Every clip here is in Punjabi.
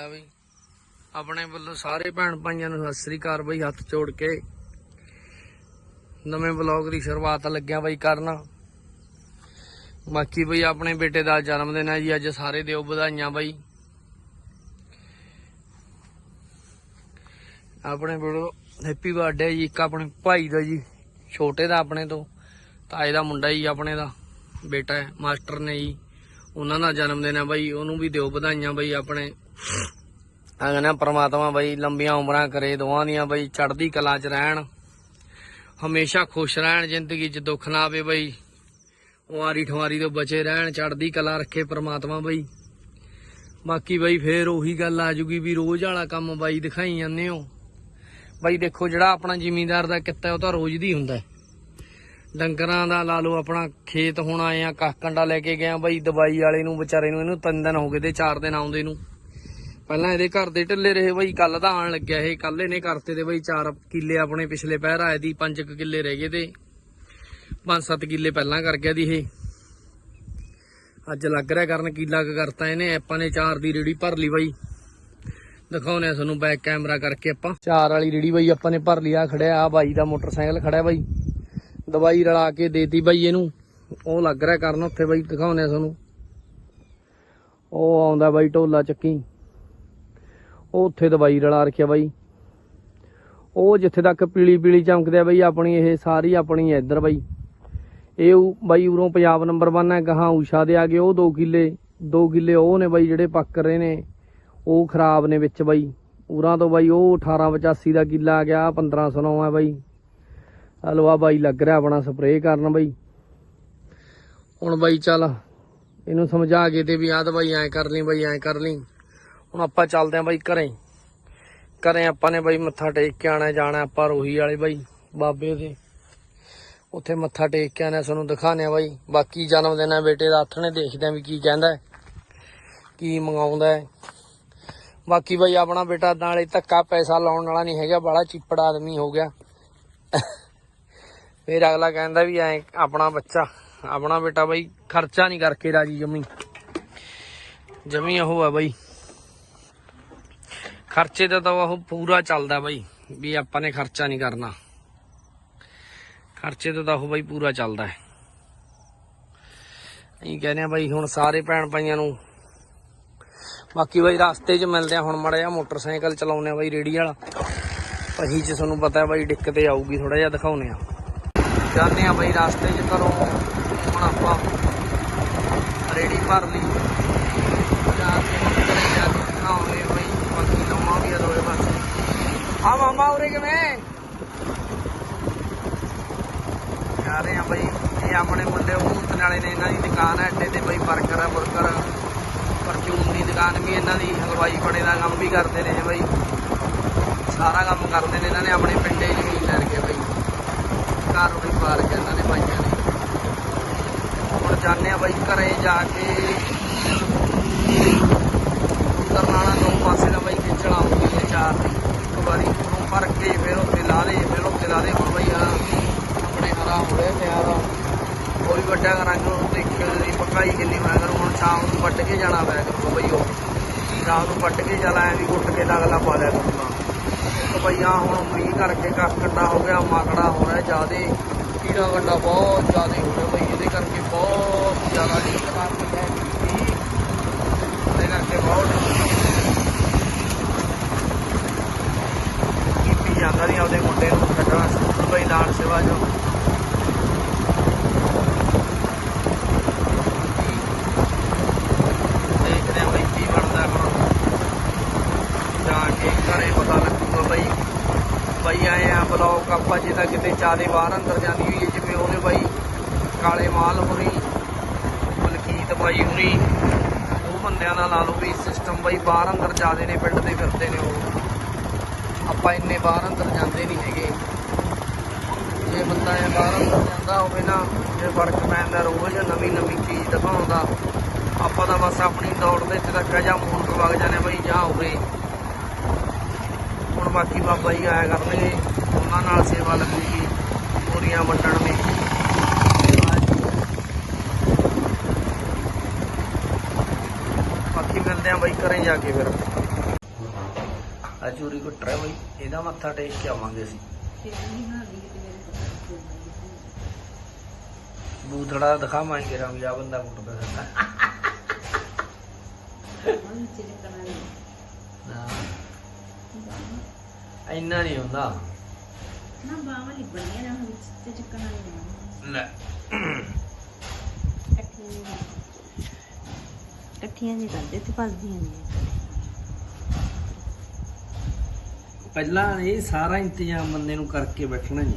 ਆ ਬਈ ਆਪਣੇ ਵੱਲੋਂ ਸਾਰੇ ਭੈਣ ਭਾਈਆਂ ਨੂੰ ਸਤਿ ਸ੍ਰੀ ਅਕਾਲ ਬਈ, ਹੱਥ ਜੋੜ ਕੇ। ਨਵੇਂ ਵਲੌਗ ਦੀ ਸ਼ੁਰੂਆਤ ਲੱਗਿਆ ਬਈ ਕਰਨਾ। ਬਾਕੀ ਬਈ ਆਪਣੇ ਬੇਟੇ ਦਾ ਜਨਮ ਦਿਨ ਹੈ ਜੀ, ਅੱਜ ਸਾਰੇ ਦਿਓ ਵਧਾਈਆਂ ਬਈ। ਆਪਣੇ ਬੜੋ ਹੈਪੀ ਬਰਥਡੇ ਜੀ, ਇੱਕ ਆਪਣੇ ਭਾਈ ਦਾ ਜੀ, ਛੋਟੇ ਦਾ ਆਪਣੇ ਤੋਂ, ਤਾਏ ਦਾ ਮੁੰਡਾ ਜੀ ਆਪਣੇ ਦਾ, ਬੇਟਾ ਹੈ, ਮਾਸਟਰ ਨੇ ਜੀ। ਉਹਨਾਂ ਦਾ ਜਨਮ ਦਿਨ ਹੈ ਬਈ, ਉਹਨੂੰ ਵੀ ਦਿਓ ਵਧਾਈਆਂ ਬਈ ਆਪਣੇ ਅਗਨਾ ਪ੍ਰਮਾਤਮਾ ਬਈ ਲੰਬੀਆਂ ਉਮਰਾਂ ਕਰੇ, ਦੋਵਾਂ ਦੀਆਂ ਬਈ ਚੜ੍ਹਦੀ ਕਲਾ 'ਚ ਰਹਿਣ। ਹਮੇਸ਼ਾ ਖੁਸ਼ ਰਹਿਣ, ਜ਼ਿੰਦਗੀ 'ਚ ਦੁੱਖ ਨਾ ਆਵੇ ਬਈ। ਉਆਰੀ ਠਵਾਰੀ ਤੋਂ ਬਚੇ ਰਹਿਣ, ਚੜ੍ਹਦੀ ਕਲਾ ਰੱਖੇ ਪ੍ਰਮਾਤਮਾ ਬਈ। ਬਾਕੀ ਬਈ ਫੇਰ ਉਹੀ ਗੱਲ ਆ ਜੂਗੀ ਵੀ ਰੋਜ਼ ਵਾਲਾ ਕੰਮ ਬਾਈ ਦਿਖਾਈ ਜਾਂਦੇ ਹੋ। ਬਾਈ ਦੇਖੋ ਜਿਹੜਾ ਆਪਣਾ ਜ਼ਿਮੀਂਦਾਰ ਦਾ ਕਿੱਤਾ ਉਹ ਤਾਂ ਰੋਜ਼ ਦੀ ਹੁੰਦਾ ਡੰਗਰਾਂ ਦਾ ਲਾ ਲਓ ਆਪਣਾ ਖੇਤ ਹੁਣ ਆਏ ਆ ਕੰਡਾ ਲੈ ਕੇ ਗਏ ਆ ਬਾਈ, ਦਵਾਈ ਵਾਲੇ ਨੂੰ, ਵਿਚਾਰੇ ਨੂੰ, ਇਹਨੂੰ ਤਿੰਨ ਦਿਨ ਹੋ ਗਏ ਤੇ ਚਾਰ ਦਿਨ ਆਉਂਦੇ ਨੂੰ। ਪਹਿਲਾਂ ਇਹਦੇ ਘਰ ਦੇ ਢਿੱਲੇ ਰਹੇ ਬਈ ਕੱਲ ਦਾ ਆਣ ਲੱਗਿਆ ਇਹ ਕੱਲ ਇਹਨੇ ਕਰਤੇ ਤੇ ਬਈ 4 ਕਿੱਲੇ ਆਪਣੇ ਪਿਛਲੇ ਪਹਿਰ ਆਏ ਦੀ 5 ਕਿੱਲੇ ਰਹਿ ਗਏ ਤੇ 5-7 ਕਿੱਲੇ ਪਹਿਲਾਂ ਕਰ ਗਿਆ ਦੀ ਇਹ। ਅੱਜ ਲੱਗ ਰਿਹਾ ਕਰਨ ਕਿੱਲਾ ਕੁ ਕਰਤਾ ਇਹਨੇ, ਆਪਾਂ ਨੇ ਚਾਰ ਦੀ ਰੇੜੀ ਭਰ ਲਈ ਬਾਈ। ਦਿਖਾਉਨੇ ਆ ਤੁਹਾਨੂੰ ਬੈਕ ਕੈਮਰਾ ਕਰਕੇ ਆਪਾਂ। ਚਾਰ ਵਾਲੀ ਰੇੜੀ ਬਾਈ ਆਪਾਂ ਨੇ ਭਰ ਲਿਆ ਖੜਿਆ ਆ ਬਾਈ ਦਾ ਮੋਟਰਸਾਈਕਲ ਖੜਿਆ ਬਾਈ। ਦਵਾਈ ਰਲਾ ਕੇ ਦੇਤੀ ਬਾਈ ਇਹਨੂੰ। ਉਹ ਲੱਗ ਰਿਹਾ ਕਰਨ ਉੱਥੇ ਬਾਈ ਦਿਖਾਉਨੇ ਆ ਤੁਹਾਨੂੰ। ਉਹ ਆਉਂਦਾ ਬਾਈ ਢੋਲਾ ਚੱਕੀ। ਉਹ ਉੱਥੇ ਦਵਾਈ ਰਲਾ ਰੱਖਿਆ ਬਾਈ। ਉਹ ਜਿੱਥੇ ਤੱਕ ਪੀਲੀ ਪੀਲੀ ਚਮਕਦੇ ਆ ਬਾਈ, ਆਪਣੀ ਇਹ ਸਾਰੀ ਆਪਣੀ ਹੈ ਇੱਧਰ ਬਾਈ। ਇਹ ਬਾਈ ਉਰੋਂ ਪੰਜਾਬ ਨੰਬਰ 1 ਹੈ ਗਾਹਾਂ ਊਸ਼ਾ ਦੇ ਆ ਗਏ, ਉਹ 2 ਕਿੱਲੇ 2 ਕਿੱਲੇ ਉਹ ਨੇ ਬਾਈ ਜਿਹੜੇ ਪੱਕ ਰਹੇ ਨੇ। ਉਹ ਖਰਾਬ ਨੇ ਵਿੱਚ ਬਾਈ। ਉਰਾਂ ਤੋਂ ਬਾਈ ਉਹ 1885 ਦਾ ਕਿੱਲਾ ਆ ਗਿਆ 1509 ਹੈ ਬਾਈ। ਹਲਵਾ ਬਾਈ ਲੱਗ ਰਿਹਾ ਆਪਣਾ ਸਪਰੇਅ ਕਰਨ ਬਾਈ। ਹੁਣ ਬਾਈ ਚੱਲ, ਇਹਨੂੰ ਸਮਝਾ ਕੇ ਤੇ ਵੀ ਆਹ ਦਵਾਈ ਐਂ ਕਰ ਲਈ, ਬਾਈ ਐਂ ਕਰ ਲਈ। ਹੁਣ ਆਪਾਂ ਚੱਲਦੇ ਆਂ ਬਾਈ ਘਰੇ। ਘਰੇ ਆਪਾਂ ਨੇ ਬਾਈ ਮੱਥਾ ਟੇਕ ਕੇ ਆਣਾ ਜਾਣਾ ਆਪਾਂ ਰੋਹੀ ਵਾਲੇ ਬਾਈ, ਬਾਬੇ ਦੇ। ਉੱਥੇ ਮੱਥਾ ਟੇਕ ਕੇ ਆਣਾ ਸਾਨੂੰ ਦਿਖਾਣੇ ਆ ਬਾਈ। ਬਾਕੀ ਜਨਮ ਦਿਨ ਹੈ ਬੇਟੇ ਦਾ ਹੱਥ ਨੇ ਦੇਖਦੇ ਆਂ ਵੀ ਕੀ ਕਹਿੰਦਾ ਕੀ ਮੰਗਾਉਂਦਾ ਬਾਕੀ ਬਾਈ ਆਪਣਾ ਬੇਟਾ ਨਾਲੇ ਧੱਕਾ ਪੈਸਾ ਲਾਉਣ ਵਾਲਾ ਨਹੀਂ ਹੈਗਾ ਬੜਾ ਚਿੱਪੜ ਆਦਮੀ ਹੋ ਗਿਆ। ਫਿਰ ਅਗਲਾ ਕਹਿੰਦਾ ਵੀ ਐ ਆਪਣਾ ਬੱਚਾ, ਆਪਣਾ ਬੇਟਾ ਬਾਈ ਖਰਚਾ ਨਹੀਂ ਕਰਕੇ ਰਾਜੀ ਜਮੀ। ਜਮੀ ਉਹ ਆ ਬਾਈ। ਖਰਚੇ ਦਾ ਤਾਂ ਉਹ ਪੂਰਾ ਚੱਲਦਾ ਬਾਈ, ਵੀ ਆਪਾਂ ਨੇ ਖਰਚਾ ਨਹੀਂ ਕਰਨਾ। ਖਰਚੇ ਦਾ ਤਾਂ ਉਹ ਬਾਈ ਪੂਰਾ ਚੱਲਦਾ ਹੈ। ਅਸੀਂ ਕਹਿੰਦੇ ਆ ਬਾਈ, ਹੁਣ ਸਾਰੇ ਭੈਣ ਭਾਈਆਂ ਨੂੰ। ਬਾਕੀ ਬਾਈ ਰਸਤੇ 'ਚ ਮਿਲਦੇ ਆ ਹੁਣ ਮੜਾ ਜਿਹਾ ਮੋਟਰਸਾਈਕਲ ਚਲਾਉਨੇ ਆ ਬਾਈ ਰੇੜੀ ਵਾਲਾ। ਪਹੀ 'ਚ ਤੁਹਾਨੂੰ ਪਤਾ ਹੈ ਬਾਈ ਦਿੱਕਤ ਤੇ ਆਊਗੀ ਥੋੜਾ ਜਿਹਾ ਦਿਖਾਉਨੇ ਆ। ਜਾਂਦੇ ਆ ਬਾਈ ਰਸਤੇ 'ਚ ਘਰੋਂ ਹੁਣ ਆਪਾਂ ਰੇੜੀ ਭਰ ਲਈ ਜਾ ਕੇ ਹੁਣ ਘਰੇ ਜਾ ਕੇ ਦਿਖਾਉਂਗੇ ਬਾਈ ਬਾਕੀ ਲੰਮਾ ਵੀ ਆ ਦੋਵੇਂ ਪਾਸੇ ਆ ਮਾਮਾ ਉਰੇ ਕਿਵੇਂ? ਜਾ ਰਹੇ ਆ ਬਾਈ। ਇਹ ਆਪਣੇ ਮੁੰਡੇ ਭੂਤਨ ਵਾਲੇ ਨੇ ਇਹਨਾਂ ਦੀ ਦੁਕਾਨ ਹੈ ਅੱਡੇ ਤੇ ਬਈ 버ਗਰ ਆ 버ਗਰ ਪਰਚੂਨ ਦੀ ਦੁਕਾਨ ਵੀ ਇਹਨਾਂ ਦੀ, ਹਲਵਾਈ ਬਣੇ ਦਾ ਕੰਮ ਵੀ ਕਰਦੇ ਨੇ ਬਈ। ਸਾਰਾ ਕੰਮ ਕਰਦੇ ਨੇ ਇਹਨਾਂ ਨੇ, ਆਪਣੇ ਪਿੰਡੇ ਹੀ ਜ਼ਮੀਨ ਲੈ ਰਖੀ ਬਾਈ। ਘਰ ਵੀ ਪਾਰ ਕੇ ਇਹਨਾਂ ਨੇ ਪਾਈਆਂ ਨੇ। ਹੁਣ ਜਾਂਦੇ ਆ ਬਾਈ ਘਰੇ ਜਾ ਕੇ। ਕਰਨਾਣਾ ਦੋ ਪਾਸੇ ਦਾ ਬਈ ਖਿੱਚਣਾ ਹੋਊਗੀ ਇਹ ਚਾਰ ਦੀ ਇੱਕ ਵਾਰੀ ਉਰੋਂ ਭਰ ਕੇ? ਫਿਰ ਉੱਥੇ ਲਾ ਦੇ ਫਿਰ ਉੱਥੇ ਲਾ ਦੇ ਹੁਣ ਬਾਈ ਆ ਆਪਣੇ ਹਰਾ ਹੋ ਰਿਹਾ ਵੱਡਾ ਕਰਾਂਗੇ ਉਹ ਦੇਖਿਓ ਜੀ ਪਕਾਈ ਕਿੰਨੀ ਮੈਂ ਕਰੂ। ਹੁਣ ਸ਼ਾਮ ਨੂੰ ਵੱਟ ਕੇ ਜਾਣਾ ਪਿਆ ਕਰੂਗਾ ਬਈ ਉਹ। ਸ਼ਾਮ ਨੂੰ ਵੱਟ ਕੇ ਚਲਾ ਐ ਵੀ ਉੱਠ ਕੇ ਅਗਲਾ ਪਾ ਲਿਆ ਕਰੂਗਾ ਇੱਕ ਬਈ ਆ ਹੁਣ ਮੀਂਹ ਕਰਕੇ ਕੱਖ ਕੰਡਾ ਹੋ ਗਿਆ, ਮਾਕੜਾ ਹੋ ਰਿਹਾ ਜਿਆਦੇ। ਕੀੜਾ ਵੱਡਾ ਬਹੁਤ ਜਿਆਦੇ ਹੋ ਰਿਹਾ ਬਈ, ਇਹਦੇ ਕਰਕੇ ਬਹੁਤ ਜ਼ਿਆਦਾ ਦਿੱਕਤ ਆ ਰਹੀ ਹੈ। ਇਹਦੇ ਕਰਕੇ ਬਹੁਤ ਕੀਤੀ ਜਾਂਦਾ ਨਹੀਂ ਆਪਦੇ ਮੁੰਡੇ ਨੂੰ ਛੱਡਣਾ ਸਕੂਲ ਬਈ ਦਾਨ ਸੇਵਾ ਜੋ। ਦੇਖਦੇ ਆ ਬਈ ਕੀ ਬਣਦਾ ਹੁਣ। ਜਾ ਕੇ ਘਰੇ ਪਤਾ ਲੱਗੂਗਾ ਬਈ। ਬਈ ਆਏ ਆ ਬਲੌਕ, ਆਪਾਂ ਜੇ ਤਾਂ ਕਿਤੇ ਚਾਰੇ ਬਾਹਰ ਅੰਦਰ ਜਾਂਦੀ ਹੋਈ ਹੈ ਜਿਵੇਂ ਉਹਦੇ ਬਈ ਕਾਲੇ ਮਾਲ ਹੋਰੀ ਮਲਕੀਤ ਬਾਈ ਹੋਰੀ, ਉਹ ਬੰਦਿਆਂ ਨਾਲ ਲਾ ਲਓ ਵੀ ਸਿਸਟਮ ਬਈ ਬਾਹਰ ਅੰਦਰ ਜਾਦੇ ਨੇ, ਪਿੰਡ ਦੇ ਫਿਰਦੇ ਨੇ ਉਹ। ਆਪਾਂ ਇੰਨੇ ਬਾਹਰ ਅੰਦਰ ਜਾਂਦੇ ਨਹੀਂ ਹੈਗੇ। ਜੇ ਬੰਦਾ ਇਹ ਬਾਹਰ ਅੰਦਰ ਜਾਂਦਾ ਹੋਵੇ ਨਾ, ਜੇ ਵਰਕਮੈਨ ਦਾ ਰੋਜ਼ ਨਵੀਂ ਨਵੀਂ ਚੀਜ਼ ਦਿਖਾਉਂਦਾ, ਆਪਾਂ ਤਾਂ ਬਸ ਆਪਣੀ ਦੌੜ ਦੇ ਵਿੱਚ ਤੱਕ ਜਾਂ ਮੂਡ ਵਗ ਜਾਣੇ ਬਈ ਜਾਂ ਹੋਵੇ। ਹੁਣ ਬਾਕੀ ਬਾਬਾ ਜੀ ਆਇਆ ਕਰਨਗੇ, ਉਹਨਾਂ ਨਾਲ ਸੇਵਾ ਲੱਗੂਗੀ, ਪੂਰੀਆਂ ਵੰਡਣ ਦੀ ਬਾਕੀ ਮਿਲਦੇ ਆ ਬਾਈ ਘਰੇ ਜਾ ਕੇ ਫਿਰ। ਚੂਰੀ ਕੁੱਟ ਬਈ, ਇਹਦਾ ਮੱਥਾ ਟੇਕ ਕੇ ਆਵਾਂਗੇ ਅਸੀਂ। ਬੂਥੜਾ ਦਿਖਾਵਾਂਗੇ ਰਾਮ ਜਾ ਬੰਦਾ ਕੁੱਟਦਾ ਫਿਰਦਾ। ਇੰਨਾ ਨਹੀਂ ਹੁੰਦਾ। ਨਾ ਬਾਹਾਂ ਲਿਬੜੀਆਂ ਨਾ ਹੁਣ ਤੇ ਚੱਕਣ ਵਾਲੀ ਲੈ ਇਕੱਠੀਆਂ ਨਹੀਂ ਕਰਦੇ ਤੇ ਫਸਦੀਆਂ ਨਹੀਂ। ਪਹਿਲਾਂ ਇਹ ਸਾਰਾ ਇੰਤਜ਼ਾਮ ਬੰਦੇ ਨੂੰ ਕਰਕੇ ਬੈਠਣਾ ਜੀ।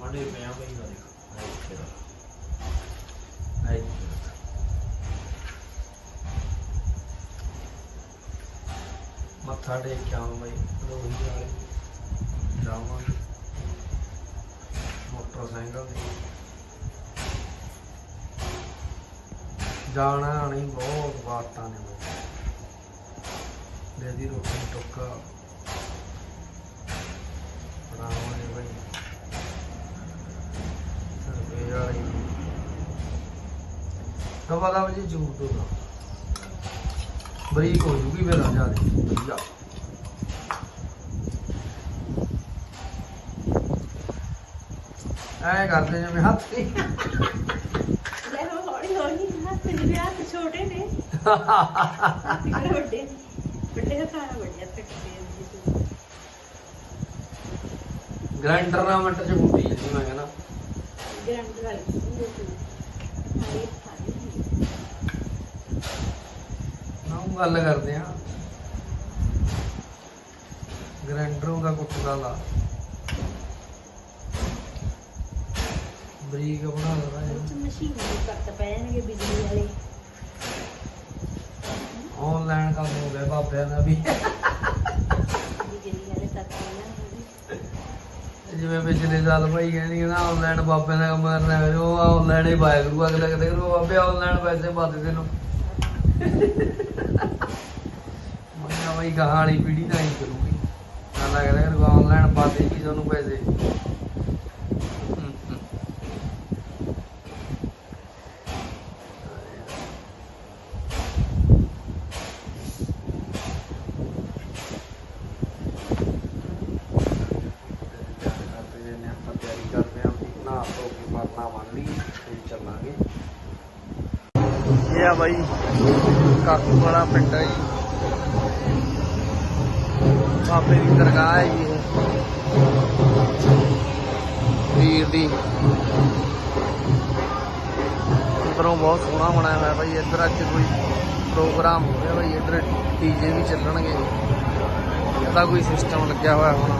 ਮਾਡੇ ਪਿਆ ਬਈ ਨਾ ਦੇਖੋ। ਆਹ ਮੱਥਾ ਟੇਕ ਕੇ ਬਈ ਲੋਹੀ ਵਾਲੇ। ਜਾਵਾਂਗੇ। ਮੋਟਰਸਾਈਕਲ ਤੇ। ਜਾਣਾ ਆਣੀ ਬਹੁਤ ਬਾਤਾਂ ਨੇ ਦੇਦੀ ਰੋਟੀ ਟੁੱਕਾ। ਬਣਾਵਾਂਗੇ ਬਈ। ਸਰਵੇ ਵਾਲੀ। ਕਵਾ ਦਾ ਵਜੇ ਜੂਰ ਤੋਂ ਦਾ ਬਰੀਕ ਹੋ ਜੂਗੀ ਵੇਲਾ ਜਾ ਦੇ। ਵਧੀਆ। ਐ ਕਰਦੇ ਜਿਵੇਂ ਹੱਥ ਤੇ। ਲੈ ਹੌਲੀ ਹੌਲੀ ਹੱਥ ਜਿਹੜੇ ਹੱਥ ਛੋਟੇ ਨੇ। ਹੱਥ ਵੱਡੇ ਨੇ? ਵੱਡੇ ਹੱਥਾਂ ਨਾਲ ਵੱਡੇ ਹੱਥ ਕੱਟਦੇ ਨਾਲ ਮਿੰਟ ਚ ਕੁੱਟੀ ਜਾਂਦੀ ਮੈਂ ਕਹਿੰਦਾ। ਗ੍ਰੈਂਡ ਵਾਲੀ ਹੁੰਦੇ ਸੀ ਨਾ ਉਹ ਗੱਲ ਕਰਦੇ ਆ ਗ੍ਰੈਂਡਰੋਂ ਦਾ ਕੁੱਟਦਾ ਲਾ ਬਰੀਕ ਬਣਾ ਲਦਾ ਉਹ ਮਸ਼ੀਨ ਦੇ ਪੈ ਜਾਣਗੇ ਬਿਜਲੀ ਵਾਲੇ। ਆਨਲਾਈਨ ਕੰਮ ਹੋ ਗਿਆ ਬਾਬਿਆਂ ਦਾ ਵੀ। ਜਿਵੇਂ ਪਿਛਲੇ ਸਾਲ ਭਾਈ ਕਹਿੰਦੀ ਨਾ ਆਨਲਾਈਨ ਬਾਬਿਆਂ ਦਾ ਕੰਮ ਕਰਨਾ ਹੈ, ਉਹ ਆਨਲਾਈਨ ਹੀ ਪਾਇਆ ਕਰੂ, ਅਗਲੇ ਕਿਤੇ ਕਰੂ, ਬਾਬੇ ਆਨਲਾਈਨ ਪੈਸੇ ਪਾ ਦੇ ਤੈਨੂੰ। ਮੈਂ ਭਾਈ ਕਹਾਣੀ ਪੀੜੀ ਤਾਂ ਹੀ ਕਰੂਗੀ। ਨਾ ਲੱਗਦਾ ਆਨਲਾਈਨ ਪਾ ਦੇਗੀ ਤੁਹਾਨੂੰ ਪੈਸੇ ਹਮ, ਹਮ। ਕਰਦੇ ਨੇ ਆਪਾਂ ਤਿਆਰੀ ਕਰਦੇ ਆਂ ਨਾ ਧੋ ਕੇ ਮਰਨਾ ਮੰਨ ਲਈ ਫਿਰ ਚੱਲਾਂਗੇ। ਇਹ ਆ ਬਾਈ, ਕਾਕੂ ਵਾਲਾ ਪਿੰਡ ਹੈ ਬਾਬੇ ਦੀ ਦਰਗਾਹ ਹੈ ਇਹ। ਵੀਰ ਦੀ। ਅੰਦਰੋਂ ਬਹੁਤ ਸੋਹਣਾ ਬਣਾਇਆ ਹੋਇਆ ਬਾਈ, ਇੱਧਰ ਅੱਜ ਕੋਈ ਪ੍ਰੋਗਰਾਮ ਹੋ ਰਿਹਾ ਬਾਈ, ਇੱਧਰ ਡੀਜੇ ਵੀ ਚੱਲਣਗੇ। ਇਹਦਾ ਕੋਈ ਸਿਸਟਮ ਲੱਗਿਆ ਹੋਇਆ ਹੋਣਾ।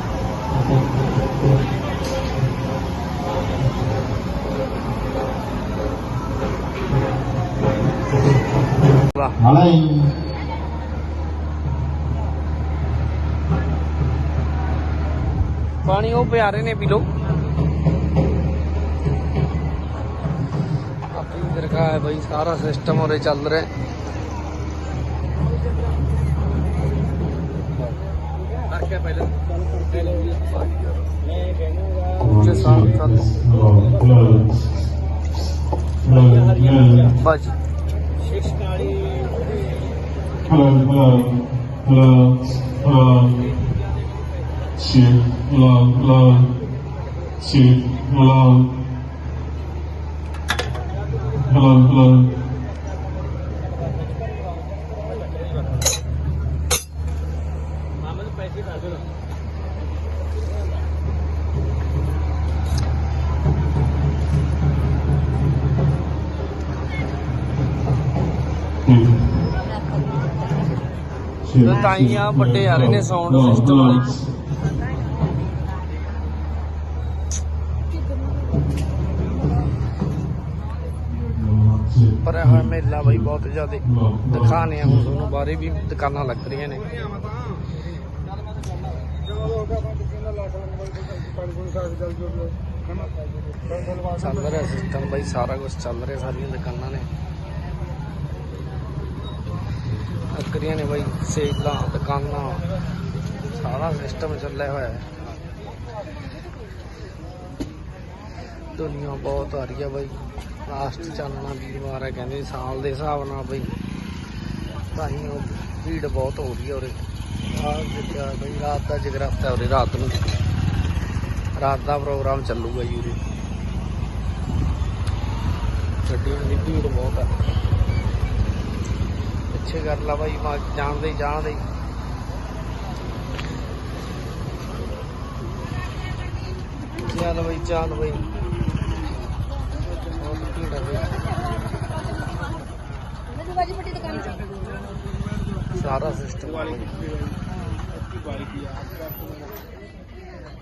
ਪਾਣੀ ਉਹ ਪਿਆਰੇ ਨੇ ਪੀ ਲਓ। ਆਪਣੀ ਦਰਗਾਹ ਹੈ ਬਾਈ ਸਾਰਾ ਸਿਸਟਮ ਉਰੇ ਚੱਲ ਰਿਹਾ ਕਰਕੇ ਪਹਿਲਾਂ ਜੇ ਸਾਲ ਸਾਲ ਬਾਜੀ Hello, hello, hello, hello. Shit, hello, hello. Shit, hello. Hello, hello. ਤਾਂ ਹੀ ਆ ਵੱਡੇ ਆ ਰਹੇ ਨੇ. ਵਾਲੇ। ਪਰ ਇਹ ਮੇਲਾ ਬਾਈ ਬਹੁਤ ਜ਼ਿਆਦਾ. ਦਿਖਾਣੇ ਆ ਹੁਣ ਤੁਹਾਨੂੰ ਬਾਹਰੇ ਵੀ ਦੁਕਾਨਾਂ ਲੱਗ ਰਹੀਆਂ ਨੇ ਚੱਲ ਰਿਹਾ ਸਿਸਟਮ ਬਾਈ ਸਾਰਾ ਕੁਝ ਚੱਲ ਰਿਹਾ ਸਾਰੀਆਂ ਦੁਕਾਨਾਂ ਨੇ ਬੱਕਰੀਆਂ ਨੇ ਬਾਈ, ਸੇਲਾਂ, ਦੁਕਾਨਾਂ। ਸਾਰਾ ਸਿਸਟਮ ਚੱਲਿਆ ਹੋਇਆ ਹੈ। ਦੁਨੀਆ ਬਹੁਤ ਆ ਰਹੀ ਆ ਬਾਈ। ਲਾਸਟ ਚੱਲਣਾ ਵੀਰਵਾਰ ਹੈ, ਕਹਿੰਦੇ ਸਾਲ ਦੇ ਹਿਸਾਬ ਨਾਲ ਬਈ। ਤਾਂ ਹੀ ਉਹ ਭੀੜ ਬਹੁਤ ਹੋ ਰਹੀ ਹੈ ਉਰੇ। ਆਹ ਦੇਖਿਆ ਬਈ, ਰਾਤ ਦਾ ਜਗਰਾਤਾ ਉਰੇ, ਰਾਤ ਨੂੰ। ਰਾਤ ਦਾ ਪ੍ਰੋਗਰਾਮ ਚੱਲੂਗਾ ਜੀ ਉਰੇ। ਗੱਡੀਆਂ ਦੀ ਭੀੜ ਬਹੁਤ ਆ। ਪਿੱਛੇ ਕਰ ਲਾ ਬਾਈ ਮਾ ਜਾਣਦੇ ਹੀ ਜਾਣਦੇ ਹੀ। ਚੱਲ ਬਈ ਚੱਲ ਬਈ। ਬਹੁਤ ਭੀੜ ਆ ਸਾਰਾ ਸਿਸਟਮ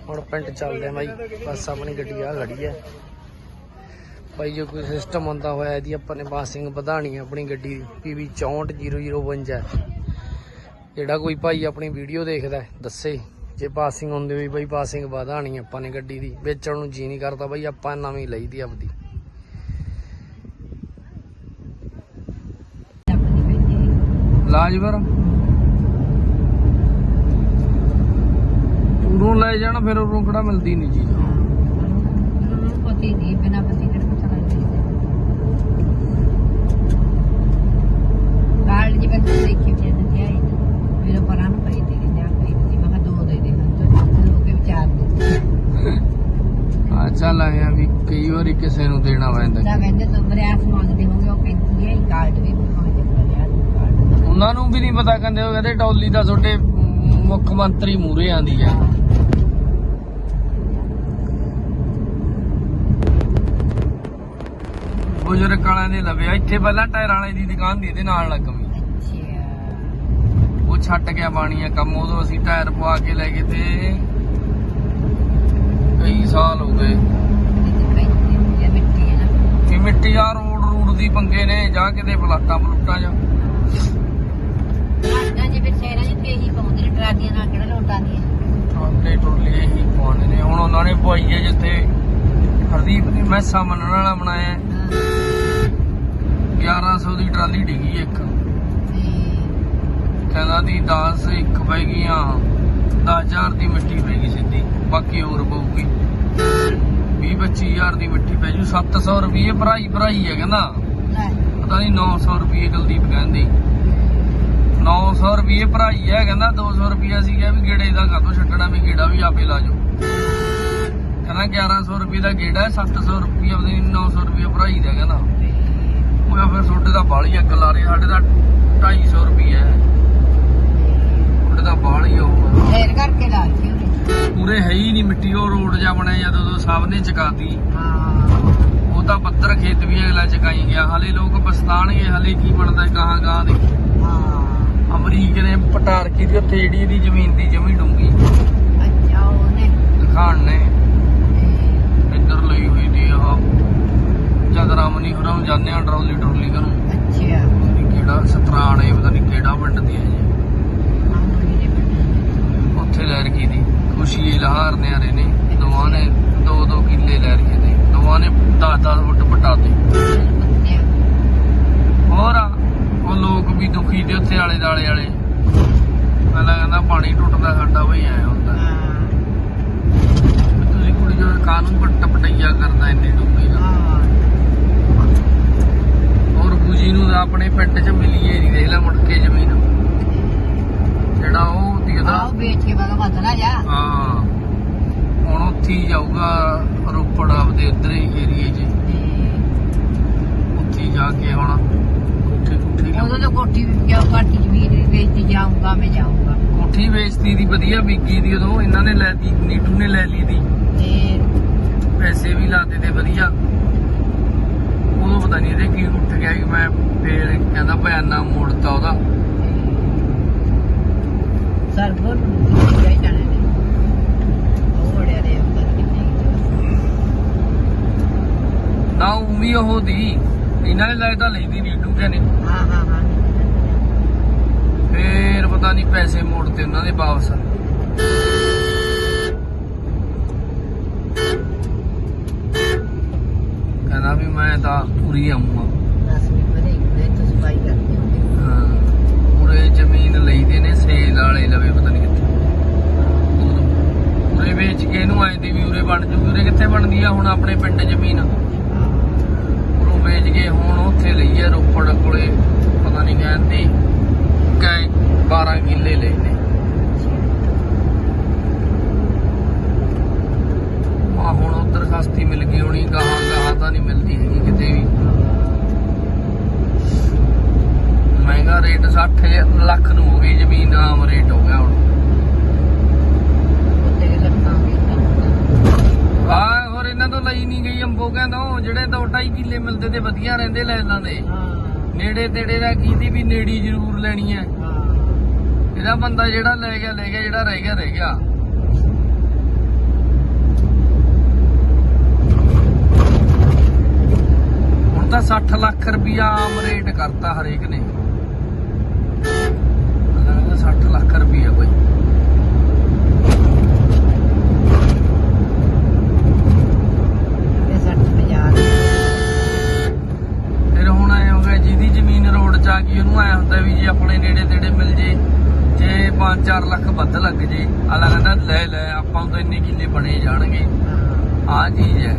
ਹੁਣ ਪਿੰਡ ਚੱਲਦੇ ਆ ਬਾਈ। ਬਸ ਆਪਣੀ ਗੱਡੀ ਆ, ਖੜੀ ਹੈ ਭਾਈ ਜੇ ਕੋਈ ਸਿਸਟਮ ਆਉਂਦਾ ਹੋਇਆ ਇਹਦੀ ਆਪਾਂ ਨੇ ਪਾਸਿੰਗ ਵਧਾਣੀ ਆਪਣੀ ਗੱਡੀ ਦੀ, ਪੀਵੀ 64052 ਜਿਹੜਾ ਕੋਈ ਭਾਈ ਆਪਣੀ ਵੀਡੀਓ ਦੇਖਦਾ ਦੱਸੇ। ਜੇ ਪਾਸਿੰਗ ਹੁੰਦੀ ਹੋਈ ਬਾਈ ਪਾਸਿੰਗ ਵਧਾਣੀ ਆਪਾਂ ਨੇ ਗੱਡੀ ਦੀ, ਵੇਚਣ ਨੂੰ ਜੀ ਨਹੀਂ ਕਰਦਾ ਬਾਈ, ਆਪਾਂ ਨਵੀਂ ਲਈ ਦੀ ਆਪਦੀ। ਲਾਜਵਰ। ਉਰੋਂ ਲੈ ਜਾਣਾ, ਫਿਰ ਉਰੋਂ ਕਿਹੜਾ ਮਿਲਦੀ ਨਹੀਂ ਜੀ ਪਤੀ ਨਹੀਂ ਬਿਨਾ ਪਤੀ ਕਿਹੜੇ ਪਤਾ ਲੱਗਦਾ ਪਰਾਂ ਨੂੰ ਪਈ ਤੇ ਵੀ ਕਈ ਵਾਰੀ ਕਿਸੇ ਨੂੰ ਦੇਣਾ ਪੈਂਦਾ। ਤਾਂ ਕਹਿੰਦੇ ਤੁਮ ਰਿਆਸ ਮੰਗਦੇ ਹੋਗੇ ਉਹ ਕਹਿੰਦੀ ਹੈ ਕਾਰਡ ਵੀ ਮੰਗਦੇ ਰਿਆਸ ਕਾਰਡ ਉਹਨਾਂ ਨੂੰ ਵੀ ਨਹੀਂ ਪਤਾ ਕਹਿੰਦੇ ਉਹ ਕਹਿੰਦੇ ਡੌਲੀ ਦਾ ਤੁਹਾਡੇ ਮੁੱਖ ਮੰਤਰੀ ਮੂਰੇ ਆਂਦੀ ਆ। ਬਜ਼ੁਰਗ ਕਾਲਾਂ ਦੇ ਲਵੇ ਇੱਥੇ ਪਹਿਲਾਂ ਟਾਇਰਾਂ ਵਾਲੇ ਦੀ ਦੁਕਾਨ ਦੀ ਇਹਦੇ ਨਾਲ ਅੱਛਾ ਉਹ ਛੱਡ ਗਿਆ ਬਾਣੀਆ ਕੰਮ ਉਦੋਂ ਅਸੀਂ ਟਾਇਰ ਪਵਾ ਕੇ ਲੈ ਗਏ ਤੇ ਕਈ ਸਾਲ ਹੋ ਗਏ। ਇਹ ਮਿੱਟੀ ਆ ਰੋਡ ਰੂਡ ਦੀ ਪੰਗੇ ਨੇ ਜਾ ਕਿਤੇ ਪਲਾਟਾਂ ਪਲੂਟਾਂ ਜਾਂ ਨਾ ਜੇ ਫਿਰ ਸ਼ਹਿਰਾਂ 'ਚ ਤੇ ਇਹੀ ਪਾਉਂਦੇ ਨੇ ਟਰਾਲੀਆਂ ਨਾਲ ਕਿਹੜਾ ਲੋਟਾਂ ਦੀਆਂ ਟਰਾਲੇ ਟਰੋਲੇ ਹੀ ਪਾਉਣੇ ਨੇ। ਹੁਣ ਉਹਨਾਂ ਨੇ ਪਵਾਈ ਹੈ ਜਿੱਥੇ ਹਰਦੀਪ ਨੇ ਮੈਸਾ ਮੰਨਣ ਵਾਲਾ ਬਣਾਇਆ। ਹੈ। 1100 ਦੀ ਟਰਾਲੀ ਡਿੱਗੀ ਇੱਕ। ਕਹਿੰਦਾ ਦੀ 10 ਇੱਕ ਪੈ ਗਈਆਂ 10000 ਦੀ ਮਿੱਟੀ ਪੈ ਗਈ ਸਿੱਧੀ। ਬਾਕੀ ਹੋਰ ਪਊਗੀ। 20 25000 ਦੀ ਮਿੱਟੀ ਪੈ ਜੂ। 700 ਰੁਪਏ ਭਰਾਈ ਭਰਾਈ ਹੈ ਕਹਿੰਦਾ। ਪਤਾ ਨਹੀਂ 900 ਰੁਪਏ ਕੁਲਦੀਪ ਕਹਿੰਦੀ। 900 ਰੁਪਏ ਭਰਾਈ ਹੈ ਕਹਿੰਦਾ। 200 ਰੁਪਏ ਸੀ ਕਿਹਾ ਵੀ ਗੇੜੇ ਦਾ ਕਾਹਤੋਂ ਛੱਡਣਾ, ਵੀ ਗੇੜਾ ਵੀ ਆਪੇ ਲਾ ਜਾਓ। ਕਹਿੰਦਾ 1100 ਰੁਪਏ ਦਾ ਗੇੜਾ ਹੈ 700 ਰੁਪਏ ਆਪਣੀ 900 ਰੁਪਏ ਭਰਾਈ ਦਾ ਕਹਿੰਦਾ। ਉਹ ਫਿਰ ਤੁਹਾਡੇ ਦਾ ਬਾਲੀ ਅੱਗ ਲਾ ਰਹੇ ਸਾਡੇ ਦਾ 250 ਰੁਪਏ ਹੈ। ਦਾ ਬਾਲੀ ਹੋਊਗਾ ਫੇਰ ਕਰਕੇ ਲਾ ਦਿੱਤੀ ਉਹਨੇ। ਪੂਰੇ ਹੈ ਹੀ ਨਹੀਂ ਮਿੱਟੀ ਉਹ ਰੋਡ ਜਾ ਬਣਿਆ ਜਦੋਂ ਉਦੋਂ ਸਭ ਨੇ ਚਕਾਤੀ। ਹਾਂ। ਉਹ ਤਾਂ ਪੱਧਰ ਖੇਤ ਵੀ ਅਗਲਾ ਚਕਾਈ ਗਿਆ। ਹਲੇ ਲੋਕ ਪਛਤਾਣਗੇ ਹਲੇ ਕੀ ਬਣਦਾ ਗਾਹਾਂ ਗਾਹਾਂ ਦੇ। ਹਾਂ। ਅਮਰੀਕ ਨੇ ਪਟਾਰਕੀ ਦੀ ਉੱਥੇ ਜਿਹੜੀ ਇਹਦੀ ਜ਼ਮੀਨ ਦੀ ਜਮੀ ਡੂੰਗੀ। ਅੱਛਾ ਉਹਨੇ। ਦਿਖਾਣ ਨੇ। ਤੇ ਇੱਧਰ ਲਈ ਹੋਈ ਦੀ ਆ ਜਦ ਰਾਮਨੀ ਹੋਰਾਂ ਨੂੰ ਜਾਂਦੇ ਆ ਟਰੋਲੀ ਟਰੋਲੀ ਕਰੂੰ ਅੱਛਾ ਕਿਹੜਾ ਸਤਰਾਣੇ ਪਤਾ ਨਹੀਂ ਕਿਹੜਾ ਪਿੰਡ ਦੀ ਹੈ ਦੇ ਪਿੰਡ ਉੱਥੇ ਲੈ ਰਖੀ ਦੀ। ਖੁਸ਼ੀ ਲਹਾਰ ਨਿਆਰੇ ਨੇ। ਦੋਵਾਂ ਨੇ ਦੋ ਦੋ ਕਿੱਲੇ ਲੈ ਰਖੇ ਤੇ ਦੋਵਾਂ ਨੇ 10 10 ਫੁੱਟ ਪਟਾਤੇ। ਹੋਰ ਆ, ਉਹ ਲੋਕ ਵੀ ਦੁਖੀ ਤੇ ਉੱਥੇ ਆਲੇ ਦਾਲੇ ਵਾਲੇ। ਪਹਿਲਾਂ ਕਹਿੰਦਾ ਪਾਣੀ ਟੁੱਟਦਾ ਸਾਡਾ ਬਈ ਐ ਹੁੰਦਾ। ਤੁਸੀਂ ਕੁੜੀ ਜੋ ਕਾਨੂੰਨ ਪੱਟ ਪਟਈਆ ਕਰਦਾ ਇੰਨੀ ਡੁੱਬੀ ਦਾ ਹਾਂ ਬੂਜੀ ਨੂੰ ਤਾਂ ਆਪਣੇ ਪਿੰਡ 'ਚ ਮਿਲੀਏ ਨਹੀਂ ਦੇਖ ਲੈ ਮੁੜ ਕੇ ਜ਼ਮੀਨ। ਜਿਹੜਾ ਉਹ ਹੁੰਦੀ ਉਹਦਾ ਆਹ ਵੇਚ ਕੇ ਬਾਗਾ ਬਦਲਾ ਜਾ। ਹਾਂ। ਹੁਣ ਉੱਥੇ ਹੀ ਜਾਊਗਾ ਰੋਪੜ ਆਪਦੇ ਉਧਰ ਹੀ ਏਰੀਏ 'ਚ। ਉੱਥੇ ਹੀ ਜਾ ਕੇ ਹੁਣ ਕੋਠੀ ਕੋਠੀ ਉਦੋਂ ਤਾਂ ਕੋਠੀ ਵੀ ਕਿਉਂ ਘਾਟੀ ਜ਼ਮੀਨ ਵੀ ਵੇਚਦੀ ਜਾਊਂਗਾ ਮੈਂ ਜਾਊਂਗਾ। ਕੋਠੀ ਵੇਚਤੀ ਦੀ ਵਧੀਆ ਵਿਕੀ ਦੀ ਉਦੋਂ ਇਹਨਾਂ ਨੇ ਲੈ ਦੀ ਨੀਟੂ ਨੇ ਲੈ ਲਈ ਦੀ। ਤੇ ਪੈਸੇ ਵੀ ਲਾਤੇ ਤੇ ਵਧੀਆ। ਉਦੋਂ ਪਤਾ ਨਹੀਂ ਇਹਦੇ ਕੀ ਉੱਠ ਗਿਆ ਕਿ ਮੈਂ ਫੇਰ ਕਹਿੰਦਾ ਬਿਆਨਾ ਮੋੜਤਾ ਉਹਦਾ। ਸਰਬਰ ਜਾਈ ਜਾਣੇ ਨੇ ਉਹ ਬੜਿਆ ਦੇ ਅੰਦਰ ਕਿੰਨੇ ਨਾ ਉਹ ਵੀ ਉਹ ਦੀ। ਇਹਨਾਂ ਨੇ ਲੱਗਦਾ ਲਈ ਦੀ ਨੀਟੂ ਕੇ ਨੇ ਹਾਂ ਹਾਂ ਹਾਂ। ਫੇਰ ਪਤਾ ਨਹੀਂ ਪੈਸੇ ਮੋੜਤੇ ਉਹਨਾਂ ਦੇ ਵਾਪਸ ਕਹਿੰਦਾ ਵੀ ਮੈਂ ਤਾਂ ਪੂਰੀ ਆਉਂਗਾ ਨੇ ਤਾਂ ਪੂਰੇ ਜ਼ਮੀਨ ਲਈਦੇ ਨੇ ਸੇਲ ਵਾਲੇ ਲਵੇ। ਨਹੀਂ ਵੇਚ ਕੇ ਇਹਨੂੰ ਆਏ ਦੀ ਵੀ ਉਰੇ ਬਣ ਜੂ, ਉਰੇ ਕਿੱਥੇ ਬਣਦੀ ਆ ਹੁਣ ਆਪਣੇ ਪਿੰਡ ਜ਼ਮੀਨ? ਉਹ ਵੇਚ ਕੇ ਹੁਣ ਉੱਥੇ ਲਈ ਆ ਰੋਪੜ ਕੋਲੇ, ਪਤਾ ਨਹੀਂ ਕਹਿੰਦੇ ਕੈ 12 ਕਿੱਲੇ ਲਏ ਨੇ ਆ ਹੁਣ ਉਧਰ ਸਸਤੀ ਮਿਲ ਗਈ ਹੋਣੀ, ਗਾਹਾਂ ਗਾਹਾਂ ਤਾਂ ਨਹੀਂ ਮਿਲਦੀ ਹੈਗੀ ਕਿਤੇ ਵੀ। ਮਹਿੰਗਾ ਰੇਟ 60 ਲੱਖ ਨੂੰ ਹੋ ਗਈ ਜ਼ਮੀਨ, ਆਮ ਰੇਟ ਹੋ ਗਿਆ ਹੁਣ। ਇਹਨਾਂ ਤੋਂ ਲਈ ਨਹੀਂ ਗਈ ਅੰਬੋ ਕਹਿੰਦਾ ਉਹ ਜਿਹੜੇ ਦੋ ਢਾਈ ਕਿੱਲੇ ਮਿਲਦੇ ਤੇ ਵਧੀਆ ਰਹਿੰਦੇ ਲੈ ਲੈਂਦੇ ਨੇੜੇ ਤੇੜੇ ਦਾ ਕੀਤੀ ਵੀ ਨੇੜੀ ਜ਼ਰੂਰ ਲੈਣੀ ਹੈ। ਹਾਂ। ਇਹਦਾ ਬੰਦਾ ਜਿਹੜਾ ਲੈ ਗਿਆ ਲੈ ਗਿਆ ਜਿਹੜਾ ਰਹਿ ਗਿਆ ਰਹਿ ਗਿਆ। ਹੁਣ ਤਾਂ 60 ਲੱਖ ਰੁਪਇਆ ਆਮ ਰੇਟ ਕਰਤਾ ਹਰੇਕ ਨੇ। ਲੱਗਦਾ 60 ਲੱਖ ਰੁਪਇਆ ਕੋਈ। ਜ਼ਮੀਨ ਰੋਡ 'ਚ ਆ ਗਈ ਉਹਨੂੰ ਆਇਆ ਹੁੰਦਾ ਵੀ ਜੇ ਆਪਣੇ ਨੇੜੇ ਤੇੜੇ ਮਿਲ ਜੇ ਜੇ 5-4 ਲੱਖ ਵੱਧ ਲੱਗ ਜੇ ਅਲਾ ਕਹਿੰਦਾ ਲੈ ਲੈ ਆਪਾਂ ਨੂੰ ਤਾਂ ਇੰਨੇ ਕਿੱਲੇ ਬਣੇ ਜਾਣਗੇ। ਆ ਚੀਜ਼ ਹੈ।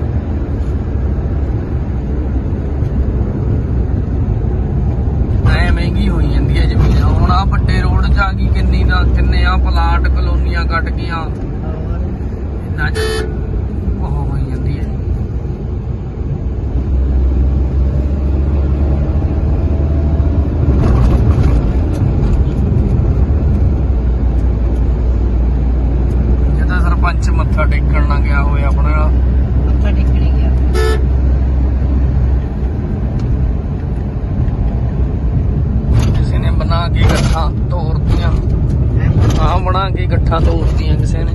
ਐ ਮਹਿੰਗੀ ਹੋਈ ਜਾਂਦੀ ਹੈ ਜ਼ਮੀਨ। ਹੁਣ ਆ ਵੱਡੇ ਰੋਡ 'ਚ ਆ ਗਈ ਕਿੰਨੀ ਦਾ ਕਿੰਨੇ ਆ ਪਲਾਟ ਕਲੋਨੀਆਂ ਕੱਟ ਗਈਆਂ। ਇੰਨਾ ਚ ਉਹ ਹੋਈ ਜਾਂਦੀ ਹੈ ਇਹ ਤਾਂ ਸਰਪੰਚ ਮੱਥਾ ਟੇਕਣ ਨਾ ਗਿਆ ਹੋਇਆ ਆਪਣੇ ਨਾਲ ਮੱਥਾ ਟੇਕਣੇ ਗਿਆ ਕਿਸੇ ਨੇ ਬਣਾ ਕੇ ਗੱਠਾਂ ਤੋੜਤੀਆਂ ਹੈਂ? ਆਹ ਬਣਾ ਕੇ ਗੱਠਾਂ ਤੋੜਤੀਆਂ ਕਿਸੇ ਨੇ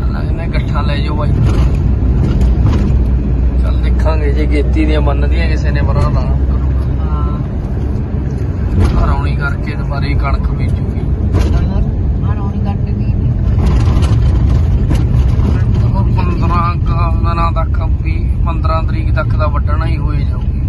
ਅੱਲਾ ਇਹਨੇ ਗੱਠਾਂ ਲੈ ਜਾਓ ਬਾਈ ਚੱਲ ਦੇਖਾਂਗੇ ਜੇ ਗੇਤੀ ਦੀਆਂ ਮੰਨਦੀਆਂ ਕਿਸੇ ਨੇ ਲਾ ਹਾਂ। ਰੌਣੀ ਕਰਕੇ ਦੁਬਾਰੇ ਕਣਕ ਬੀਜੂਗੀ ਰੌਣੀ ਕਰਕੇ ਵੀ ਉਹ 15 ਕੁ ਦਿਨਾਂ ਤੱਕ ਵੀ 15 ਤਰੀਕ ਤੱਕ ਦਾ ਵੱਢਣਾ ਹੀ ਹੋਏ ਜਾਊਗੀ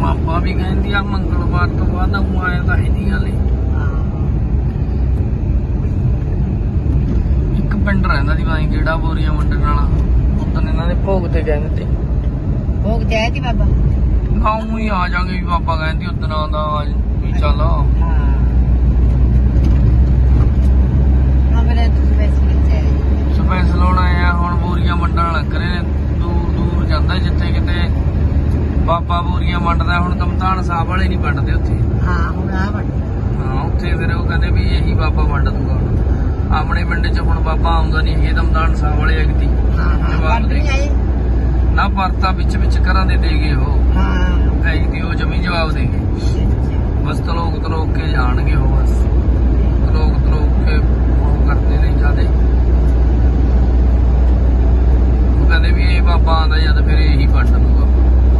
ਮਾਪਾ ਵੀ ਕਹਿੰਦੀ ਆ ਮੰਗਲਵਾਰ ਤੋਂ ਬਾਅਦ ਉਹ ਆਇਆ ਤਾਂ ਹੈ ਨਹੀਂ ਹਲੇ ਇੱਕ ਪਿੰਡ ਰਹਿੰਦਾ ਦੀ ਬਾਈ ਕਿਹੜਾ ਬੋਰੀਆਂ ਵੰਡਣ ਵਾਲਾ ਉਦੋਂ ਇਹਨਾਂ ਦੇ ਭੋਗ ਤੇ ਕਹਿੰਦੇ ਤੇ ਭੋਗ ਜਾਏ ਦੀ ਬਾਬਾ ਗਾਉਂ ਹੀ ਆ ਜਾਾਂਗੇ ਵੀ ਬਾਬਾ ਕਹਿੰਦੀ ਉਦੋਂ ਆਉਂਦਾ ਵੀ ਚੱਲ ਹਾਂ ਹਾਂ ਮੇਰੇ ਤੁਸੀਂ ਵੈਸੇ ਕਿੱਥੇ ਆਏ ਸਪੈਸ਼ਲ ਹੁਣ ਆਇਆ ਹੁਣ ਬੋਰੀਆਂ ਵੰਡਣ ਲੱਗ ਰਹੇ ਨੇ ਦੂਰ ਦੂਰ ਜਾਂਦਾ ਜਿੱਥੇ ਕਿਤੇ ਬਾਬਾ ਬੋਰੀਆਂ ਵੰਡਦਾ ਹੁਣ ਕਮਤਾਨ ਸਾਹਿਬ ਵਾਲੇ ਨਹੀਂ ਵੰਡਦੇ ਉੱਥੇ ਹਾਂ ਹੁਣ ਆ ਵੱਡ ਹਾਂ ਉੱਥੇ ਫਿਰ ਉਹ ਕਹਿੰਦੇ ਵੀ ਇਹੀ ਬਾਬਾ ਵੰਡ ਦੂਗਾ ਹੁਣ ਆਪਣੇ ਪਿੰਡ 'ਚ ਹੁਣ ਬਾਬਾ ਆਉਂਦਾ ਇਹ ਸਾਹਿਬ ਵਾਲੇ ਅਗਤੀ ਹਾਂ। ਹਾਂ ਜਵਾਬ ਦੇ। ਨਾ ਪਰਤਾ ਵਿੱਚ ਵਿੱਚ ਘਰਾਂ ਦੇ ਦੇ ਗਏ ਉਹ। ਹਾਂ ਐਗਤੀ ਉਹ ਜਮੀ ਜਵਾਬ ਦੇ ਗਏ ਬਸ ਤਲੋਕ ਤਲੋਕ ਕੇ ਜਾਣਗੇ ਉਹ ਬਸ। ਤਲੋਕ ਤਲੋਕ ਕੇ ਉਹ ਕਰਦੇ ਨੇ ਜਿਆਦੇ। ਉਹ ਕਹਿੰਦੇ ਵੀ ਇਹ ਬਾਬਾ ਆਂਦਾ ਜਦ ਫਿਰ ਇਹੀ ਵੰਡ ਦੂਗਾ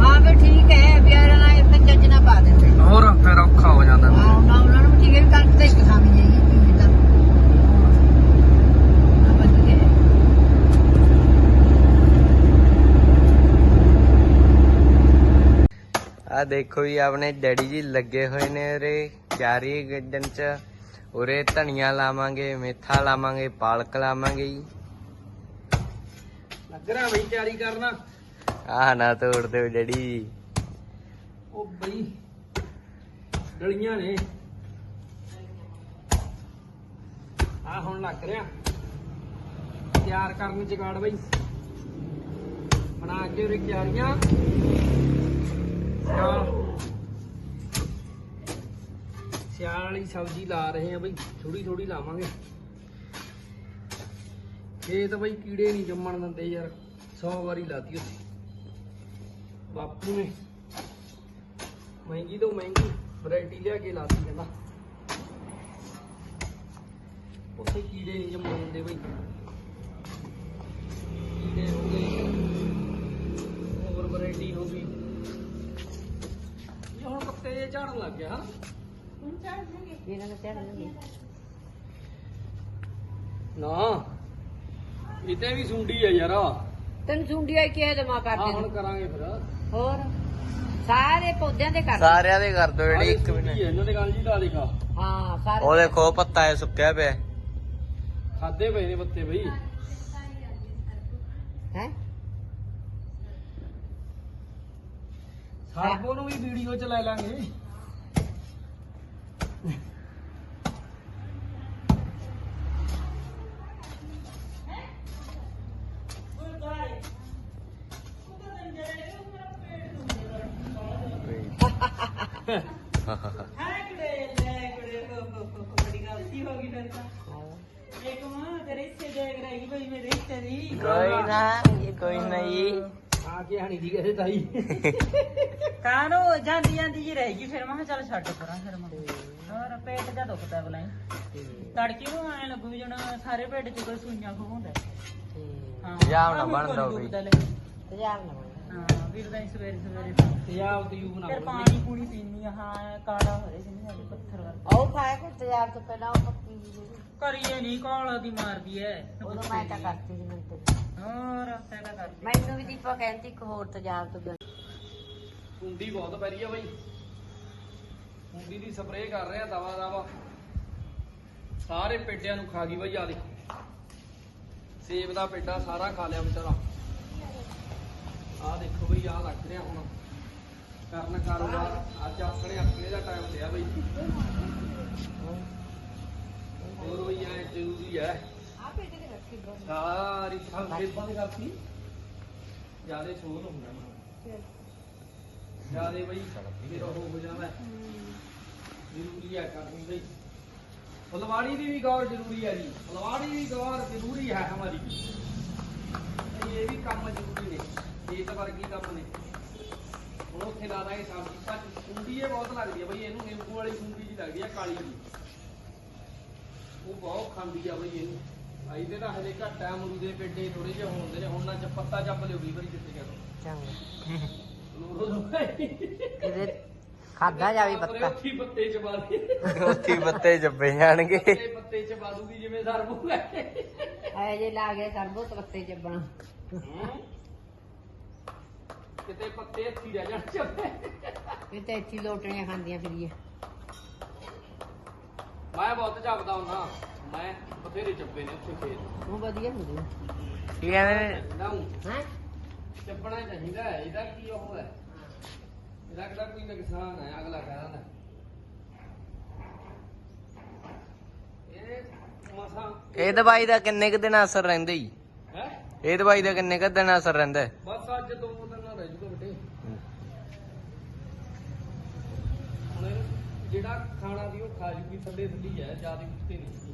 ਹਾਂ ਵੀ ਠੀਕ ਹੈ ਪਿਆਰਾ ਨਾਲ ਇੱਕ ਚੱਜ ਨਾ ਪਾ ਦਿੰਦੇ ਹੋਰ ਫਿਰ ਔਖਾ ਹੋ ਜਾਂਦਾ। ਹਾਂ ਉਹਨਾਂ ਨੂੰ ਠੀਕ ਹੈ ਤੇ ਇੱਕ ਖਾਣੀ ਜਾਈਏ ਕੀ ਤਾਂ ਆ ਵਧੀਆ ਹੈ। ਆ ਦੇਖੋ ਜੀ ਆਪਣੇ ਡੈਡੀ ਜੀ ਲੱਗੇ ਹੋਏ ਨੇ ਉਰੇ ਚਾਰੀ ਗੱਡਨ ਚ। ਉਰੇ ਧਨੀਆ ਲਾਵਾਂਗੇ ਮੇਥਾ ਲਾਵਾਂਗੇ ਪਾਲਕ ਲਾਵਾਂਗੇ ਜੀ। ਲੱਗ ਰਿਹਾ ਬਈ ਤਿਆਰੀ ਕਰਨਾ। ਆਹ ਨਾ ਤੋੜ ਦਿਓ ਡੈਡੀ। ਜੀ ਉਹ ਬਈ ਡਲੀਆਂ ਨੇ। ਆ ਹੁਣ ਲੱਗ ਰਿਹਾ। ਤਿਆਰ ਕਰਨ ਜਗਾੜ ਬਈ। ਬਣਾ ਕੇ ਉਰੇ ਕਿਆਰੀਆਂ। ਸਿਆਲ ਸਿਆਲ ਵਾਲੀ ਸਬਜ਼ੀ ਲਾ ਰਹੇ ਆ ਬਈ ਥੋੜੀ ਥੋੜੀ ਲਾਵਾਂਗੇ। ਖੇਤ ਬਈ ਕੀੜੇ ਨਹੀਂ ਜੰਮਣ ਦਿੰਦੇ ਯਾਰ 100 ਵਾਰੀ ਲਾਤੀ ਉੱਥੇ। ਬਾਪੂ ਨੇ ਮਹਿੰਗੀ ਤੋਂ ਮਹਿੰਗੀ ਵੈਰਾਈਟੀ ਲਿਆ ਕੇ ਲਾਤੀ ਕਹਿੰਦਾ। ਉੱਥੇ ਕੀੜੇ ਨਹੀਂ ਜੰਮਣ ਦਿੰਦੇ ਬਈ। ਕੀੜੇ ਹੋ ਗਏ। ਹੋਰ ਵੈਰਾਈਟੀ ਹੋ ਗਈ। ਇਹ ਪੱਤੇ ਜੇ ਝੜਨ ਲੱਗ ਗਿਆ ਹਾਂ ਇਹਨਾਂ ਦਾ ਚੜ੍ਹ ਲੱਗੇ ਨਾ ਇਤੇ ਵੀ ਸੁੰਡੀ ਆ ਯਾਰ। ਤੈਨੂੰ ਸੁੰਡੀਆਂ ਕਿਹਾ ਜਮਾ ਕਰ ਹੁਣ ਕਰਾਂਗੇ ਫਿਰ। ਹੋਰ? ਸਾਰੇ ਪੌਦਿਆਂ ਦੇ ਕਰ। ਸਾਰਿਆਂ ਦੇ ਕਰ ਦੋ ਜਿਹੜੀ ਇੱਕ ਵੀ ਆ, ਇਹਨਾਂ ਦੇ ਗੱਲ ਜੀ ਲਾ ਦੇਖਾ ਹਾਂ ਸਾਰੇ ਉਹ ਦੇਖੋ ਪੱਤਾ ਹੈ ਸੁੱਕਿਆ ਪਿਆ। ਖਾਦੇ ਪਏ ਨੇ ਪੱਤੇ ਬਈ। ਹੈ? ਸਰਬੋ ਨੂੰ ਵੀ ਵੀਡੀਓ ਚ ਲੈ ਲਾਂਗੇ। ਕੋਈ ਨਾ ਇਹ ਕੋਈ ਨਹੀਂ। ਆ ਕੇ ਹਣੀ ਦੀ ਕਹੇ ਤਾਈ। ਜਾਂਦੀ ਜਾਂਦੀ ਜੀ ਰਹੇਗੀ ਫਿਰ ਮੈਂ ਕਿਹਾ ਚੱਲ ਛੱਡ ਪਰਾਂ ਫਿਰ ਮੈਂ। ਹੋਰ ਪੇਟ ਜਾ ਦੁਖਦਾ ਬਲਾਈ ਤੜਕੀ ਨੂੰ ਐ ਲੱਗੂ ਵੀ ਜਣਾ ਸਾਰੇ ਪੇਟ 'ਚ ਕੋਈ ਸੂਈਆਂ ਖਵਾਉਂਦਾ। ਹਾਂ ਤੇਜ਼ਾਬ ਨਾ ਬਣਦਾ ਹੋਵੇ। ਤੇਜ਼ਾਬ ਨਾ ਹਾਂ ਵੀਰ ਦਾ ਸਵੇਰੇ ਸਵੇਰੇ। ਪੰਜਾਬ ਤੇ ਯੂ ਬਣਾ ਫਿਰ ਪਾਣੀ ਪੂਣੀ ਪੀਣੀ ਆ ਹਾਂ ਕਾਲਾ ਹੋ ਰਿਹਾ ਜਿੰਨੀ ਸਾਡੇ ਪੱਥਰ ਵਰਗਾ। ਉਹ ਖਾਇਆ ਕੋ ਤੇਜ਼ਾਬ ਤੋਂ ਪਹਿਲਾਂ ਉਹ ਪੱਕੀ ਜੀ। ਕਰੀਏ ਨਹੀਂ ਕਾਲਾ ਦੀ ਮਾਰਦੀ ਐ। ਉਦੋਂ ਮੈਂ ਤਾਂ ਕਰਤੀ ਸੀ ਮੈਨੂੰ ਤੇ। ਹੋਰ ਫਾਇਦਾ ਕਰਦੀ ਮੈਨੂੰ ਵੀ ਦੀਪਾ ਕਹਿੰਦੀ ਇੱਕ ਹੋਰ ਤੇਜ਼ਾਬ ਤੋਂ ਸੁੰਡੀ ਬਹੁਤ ਪੈ ਰਹੀ ਆ ਬਈ। ਸੁੰਡੀ ਦੀ ਸਪਰੇਅ ਕਰ ਰਹੇ ਆ ਦਵਾ ਦਵਾ। ਸਾਰੇ ਪੇਡਿਆਂ ਨੂੰ ਖਾ ਗਈ ਬਈ ਆ ਦੇਖੋ। ਸੇਬ ਦਾ ਪੇਡਾ ਸਾਰਾ ਖਾ ਲਿਆ ਵਿਚਾਰਾ। ਆ ਦੇਖੋ ਬਈ ਆ ਲੱਗ ਰਿਹਾ ਹੁਣ। ਕਰਨ ਕਾਰੋਬਾਰ। ਅੱਜ ਆਪਣੇ ਆਪਣੇ ਦਾ ਟਾਈਮ ਲਿਆ ਬਈ। ਹੋਰ ਬਈ ਐ ਜ਼ਰੂਰੀ ਹੈ ਸਾਰੀ ਸਾਰੀ ਬੰਦ ਕਰਤੀ ਜਿਆਦੇ ਸ਼ੋਰ ਹੁੰਦਾ ਜਿਆਦੇ ਬਈ, ਫਿਰ ਉਹ ਹੋ ਜਾਂਦਾ। ਜ਼ਰੂਰੀ ਹੈ ਕਰਨੀ ਬਈ। ਫਲਵਾੜੀ ਦੀ ਵੀ ਗੌਰ ਜ਼ਰੂਰੀ ਹੈ ਜੀ। ਫਲਵਾੜੀ ਦੀ ਗੌਰ ਜ਼ਰੂਰੀ ਹੈ ਹਮਾਰੀ। ਇਹ ਵੀ ਕੰਮ ਜ਼ਰੂਰੀ ਨੇ। ਇਹ ਤਾਂ ਵਰਗੀ ਕੰਮ ਨੇ ਹੁਣ ਉੱਥੇ ਲਾ ਦਾਂਗੇ ਸਬਜ਼ੀ। ਪਰ ਸੁੰਡੀ ਇਹ ਬਹੁਤ ਲੱਗਦੀ ਹੈ ਬਈ, ਇਹਨੂੰ ਨਿੰਬੂ ਵਾਲੀ ਸੁੰਡੀ ਜੀ ਲੱਗਦੀ ਹੈ ਕਾਲੀ ਜੀ ਉਹ ਬਹੁਤ ਖਾਂਦੀ ਆ ਬਈ ਇਹਨੂੰ। ਆਈ ਤੇ ਤਾਂ ਹਜੇ ਘੱਟ ਆ ਅਮਰੂਦ ਦੇ ਪੇਡੇ ਥੋੜੇ ਜਿਹੇ ਹੁੰਦੇ ਨੇ। ਹੁਣ ਨਾ ਚ ਪੱਤਾ ਚੱਪ ਲਿਓ ਵੀ ਵਾਰੀ ਕਿੱਥੇ ਗਿਆ ਚੰਗਾ। ਕਿਤੇ ਖਾਦਾ ਜਾਵੇ ਪੱਤਾ। ਉੱਥੀ ਪੱਤੇ ਚ ਪਾ ਦੇ ਉੱਥੀ ਪੱਤੇ ਜੱਬੇ ਜਾਣਗੇ। ਪੱਤੇ ਪੱਤੇ ਚ ਪਾ ਦੂਗੀ ਜਿਵੇਂ ਸਰਬੂ ਹੈ ਐ ਜੇ ਲਾ ਗਏ ਸਰਬੋ ਪੱਤੇ ਚੱਬਣਾ। ਕਿਤੇ ਪੱਤੇ ਹੱਥੀ ਰਹਿ ਜਾਣ ਚੱਪੇ ਇਹ ਤੇ ਇੱਥੇ ਲੋਟਣੀਆਂ ਖਾਂਦੀਆਂ ਫਿਰੀਏ ਮੈਂ ਬਹੁਤ ਚੱਪਦਾ ਹੁੰਦਾ। ਮੈਂ ਬਥੇਰੇ ਚੱਪੇ ਨੇ ਉੱਥੇ ਖੇਤ। ਉਹ ਵਧੀਆ ਹੁੰਦੀ ਕੀ ਕਹਿੰਦੇ ਨੇ? ਲਾਉਂ ਹੈ? ਚੱਪਣਾ ਚਾਹੀਦਾ ਹੈ ਇਹਦਾ ਕੀ ਉਹ ਹੈ? ਇਹਦਾ ਕਿਹੜਾ ਕੋਈ ਨੁਕਸਾਨ ਹੈ? ਅਗਲਾ ਕਹਿੰਦਾ ਇਹ ਮਸਾ ਇਹ ਦਵਾਈ ਦਾ ਕਿੰਨੇ ਕੁ ਦਿਨ ਅਸਰ ਰਹਿੰਦਾ ਜੀ? ਹੈ? ਇਹ ਦਵਾਈ ਦਾ ਕਿੰਨੇ ਕੁ ਦਿਨ ਅਸਰ ਰਹਿੰਦਾ ਹੈ? ਬਸ ਅੱਜ ਦੋ ਦਿਨ ਨਾਲ ਰਹਿ ਜੂਗਾ ਬੇਟੇ। ਹੁਣ ਜਿਹੜਾ ਖਾਣਾ ਦੀ ਉਹ ਖਾ ਜੂਗੀ ਥੱਲੇ ਥੱਲੀ ਹੈ ਜ਼ਿਆਦਾ ਉੱਤੇ ਨਹੀਂ।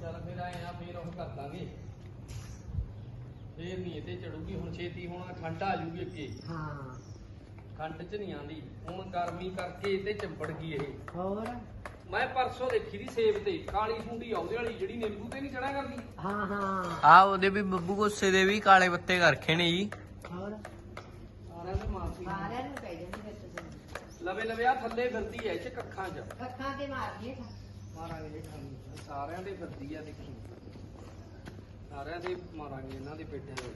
ਚੱਲ ਫਿਰ ਆਏ ਆ ਫਿਰ ਉਹ ਕਰ ਦਾਂਗੇ। ਫੇਰ ਨਹੀਂ ਇਹਦੇ ਚੜੂਗੀ ਹੁਣ ਛੇਤੀ ਹੁਣ ਠੰਡ ਆ ਜੂਗੀ ਅੱਗੇ। ਹਾਂ। ਠੰਡ ਚ ਨਹੀਂ ਆਂਦੀ ਹੁਣ ਗਰਮੀ ਕਰਕੇ ਇਹਦੇ ਚੰਬੜ ਗਈ ਇਹ। ਹੋਰ? ਮੈਂ ਪਰਸੋਂ ਦੇਖੀ ਦੀ ਸੇਬ ਤੇ ਕਾਲੀ ਸੁੰਡੀ ਆ ਉਹਦੇ ਵਾਲੀ ਜਿਹੜੀ ਨਿੰਬੂ ਤੇ ਨਹੀਂ ਚੜਾ ਕਰਦੀ। ਹਾਂ ਹਾਂ। ਆ ਉਹਦੇ ਵੀ ਬੱਬੂ ਗੁੱਸੇ ਦੇ ਵੀ ਕਾਲੇ ਪੱਤੇ ਕਰ ਰੱਖੇ ਨੇ ਜੀ। ਹੋਰ? ਸਾਰਿਆਂ ਦੇ ਮਾਰਦੀ ਸਾਰਿਆਂ ਨੂੰ ਪੈ ਜਾਂਦੀ ਫਿਰ ਤੁਸੀਂ ਲਵੇ ਲਵੇ ਆ ਥੱਲੇ ਫਿਰਦੀ ਐ ਇਹ ਚ ਕੱਖਾਂ ਚ। ਅੱਖਾਂ ਤੇ ਮਾਰਦੀ ਹੈ ਮਾਰਾਂਗੇ ਇਹ ਖਾਣੀ ਸਾਰਿਆਂ ਦੇ ਫਿਰਦੀ ਆ ਦੇਖੀ। ਸਾਰਿਆਂ ਦੇ ਮਾਰਾਂਗੇ ਇਹਨਾਂ ਦੇ ਪੇਟਾਂ ਦੇ।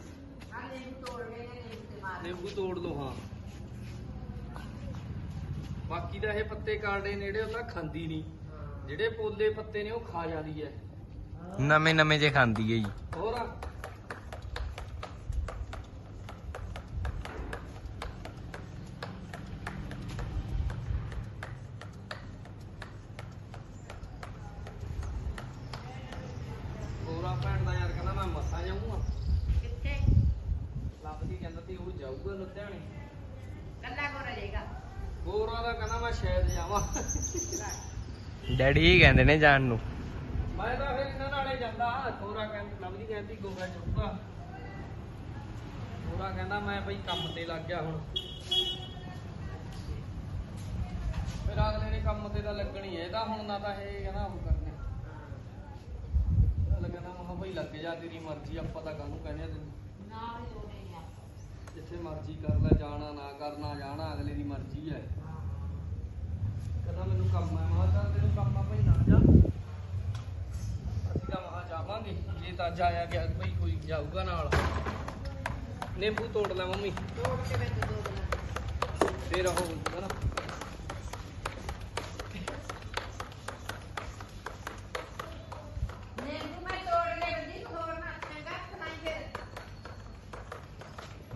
ਆ ਨਿੰਬੂ ਤੋੜਨੇ ਨੇ ਨਿੰਬੂ ਤੇ ਮਾਰ ਨਿੰਬੂ ਤੋੜ ਲਓ ਹਾਂ। ਬਾਕੀ ਦਾ ਇਹ ਪੱਤੇ ਕਾੜੇ ਨੇੜੇ ਉਹ ਤਾਂ ਖਾਂਦੀ ਨਹੀਂ। ਜਿਹੜੇ ਪੋਲੇ ਪੱਤੇ ਨੇ ਉਹ ਖਾ ਜਾਂਦੀ ਐ ਨਵੇਂ ਨਵੇਂ ਜੇ ਖਾਂਦੀ ਹੈ ਜੀ। ਹੋਰ? ਆ ਹੋਰ ਆ ਭੈਣ ਦਾ ਯਾਰ ਕਹਿੰਦਾ ਮੈਂ ਮੱਸਾ ਜਾਊਂਗਾ। ਕਿੱਥੇ? ਲੱਭਦੀ ਕਹਿੰਦਾ ਤੇ ਉਹ ਜਾਊਗਾ ਲੁਧਿਆਣੇ। ਕੱਲਾ ਕੋਰਾ ਜਾਏਗਾ। ਗੋਰਾ ਦਾ ਕਹਿੰਦਾ ਮੈਂ ਸ਼ਾਇਦ ਜਾਵਾਂ। ਡੈਡੀ ਹੀ ਕਹਿੰਦੇ ਨੇ ਜਾਣ ਨੂੰ। ਮੈਂ ਤਾਂ ਫਿਰ ਇਹਨਾਂ ਨਾਲੇ ਜਾਂਦਾ ਗੋਰਾ ਕਹਿੰਦੀ ਲੱਭਦੀ ਕਹਿੰਦੀ ਗੋਰਾ ਜਾਊਗਾ। ਗੋਰਾ ਕਹਿੰਦਾ ਮੈਂ ਬਈ ਕੰਮ ਤੇ ਲੱਗ ਗਿਆ ਹੁਣ। ਫਿਰ ਅਗਲੇ ਨੇ ਕੰਮ ਤੇ ਤਾਂ ਲੱਗਣੀ ਹੈ ਇਹ ਤਾਂ ਹੁਣ ਨਾ ਤਾਂ ਇਹ ਕਹਿੰਦਾ ਉਹ ਕਿਹਾ ਬਈ ਲੱਗ ਜਾ ਤੇਰੀ ਮਰਜ਼ੀ ਆਪਾਂ ਤਾਂ ਕਾਹਨੂੰ ਕਹਿੰਦੇ ਆ ਤੈਨੂੰ? ਨਾਲ ਹੀ ਉਹਨੇ ਆ। ਜਿੱਥੇ ਮਰਜ਼ੀ ਕਰ ਲੈ ਜਾਣਾ ਨਾ ਕਰਨਾ ਜਾਣਾ ਅਗਲੇ ਦੀ ਮਰਜ਼ੀ ਹੈ ਕਹਿੰਦਾ ਮੈਨੂੰ ਕੰਮ ਹੈ ਮੈਂ ਚੱਲ ਤੈਨੂੰ ਕੰਮ ਆ ਭਾਈ ਨਾ ਜਾ। ਅਸੀਂ ਤਾਂ ਮਹਾ ਜਾਇਆ ਗਿਆ ਬਈ ਕੋਈ ਜਾਊਗਾ ਨਾਲ। ਨਿੰਬੂ ਤੋੜ ਲੈ ਮੰਮੀ। ਤੋੜ ਕੇ ਵਿੱਚ ਦੋ ਦਿਨ ਫੇਰ ਉਹ ਹੁੰਦਾ ਨਾ ਨਿੰਬੂ ਮੈਂ ਤੋੜ ਲੈ ਬੰਦੀ ਹੋਰ ਨਾ ਚੰਗਾ ਖਾਈ ਫਿਰ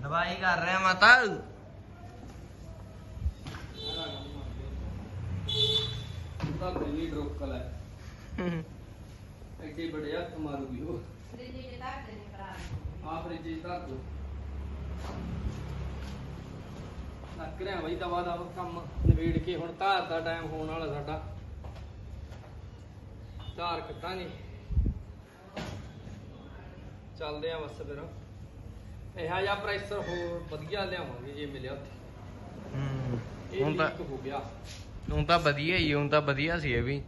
ਦਵਾਈ ਕਰ ਰਿਹਾ ਮਾਤਾ ਉਹਦਾ ਬੜੀ ਡਰੋਕਲ ਹੈ ਐਡੇ ਬੜੇ ਹੱਥ ਮਾਰੂਗੀ ਉਹ ਫ੍ਰਿਜ ਦੇ ਰੱਖ ਦੇ ਭਰਾ ਆਪ ਰਿਜੇ ਧਰ ਦੋ ਲੱਗ ਰਿਹਾ ਬਈ ਦਵਾ ਦਾ ਕੰਮ ਨਵੇੜ ਕੇ ਹੁਣ ਧਾਰ ਦਾ ਟਾਈਮ ਹੋਣ ਵਾਲਾ ਸਾਡਾ। ਧਾਰ ਕੱਟਾਂਗੇ। ਚੱਲਦੇ ਆ ਬਸ ਫਿਰ। ਇਹੋ ਜਿਹਾ ਪ੍ਰੈਸ਼ਰ ਹੋਰ ਵਧੀਆ ਲਿਆਵਾਂਗੇ ਜੇ ਮਿਲਿਆ ਉੱਥੇ। ਇਹ ਹੁਣ ਤਾਂ ਲੀਕ ਹੋ ਗਿਆ। ਹੁਣ ਤਾਂ ਵਧੀਆ ਹੀ ਹੁਣ ਤਾਂ ਵਧੀਆ ਸੀ ਇਹ ਵੀ।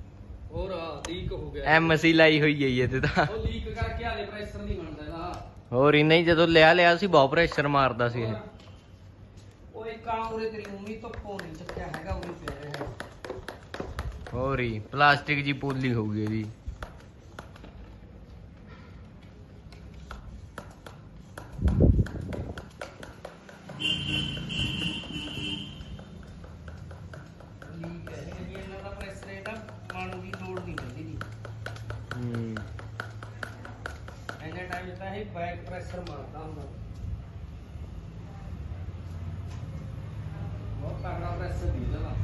ਹੋਰ ਲੀਕ ਹੋ ਗਿਆ। ਐਮਸੀ ਲਾਈ ਹੋਈ ਹੈ ਜੀ ਇਹਦੇ ਤਾਂ। ਉਹ ਲੀਕ ਕਰਕੇ ਹਾਲੇ ਪ੍ਰੈਸ਼ਰ ਨਹੀਂ ਬਣਦਾ ਇਹਦਾ। ਹੋਰ ਇੰਨਾ ਹੀ ਜਦੋਂ ਲਿਆ ਲਿਆ ਸੀ ਬਹੁਤ ਪ੍ਰੈਸ਼ਰ ਮਾਰਦਾ ਸੀ ਇਹ। ਉਹ ਇੱਕ ਆ ਉਰੇ ਤੇਰੀ ਮੰਮੀ ਤੋਂ ਨਹੀਂ ਚੱਕਿਆ ਹੈਗਾ ਪਿਆ ਰਿਹਾ ਹੋਰ ਹੀ ਪਲਾਸਟਿਕ ਜੀ ਪੋਲੀ ਹੋ ਗਈ ਇਹਦੀ ਲੀਕ ਹੈ ਇਹ ਇਹਨਾਂ ਦਾ ਪ੍ਰੈਸ਼ਰ ਇਹਦਾ ਮਾਣੂ ਦੀ ਲੋੜ ਨਹੀਂ ਪੈਂਦੀ ਦੀ ਹੂੰ ਐਨੇ ਟਾਈਮ ਤਾਂ ਇਹ ਬੈਕ ਪ੍ਰੈਸ਼ਰ ਮਾਰਦਾ ਹੁੰਦਾ ਬਹੁਤ ਤਗੜਾ ਪ੍ਰੈਸ਼ਰ ਦੀ ਜਲਾ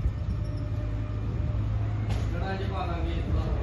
ਜੜਾ ਜੇ ਪਾ ਦਾਂਗੇ ਥੋੜਾ ਥੋੜਾ ਹੈ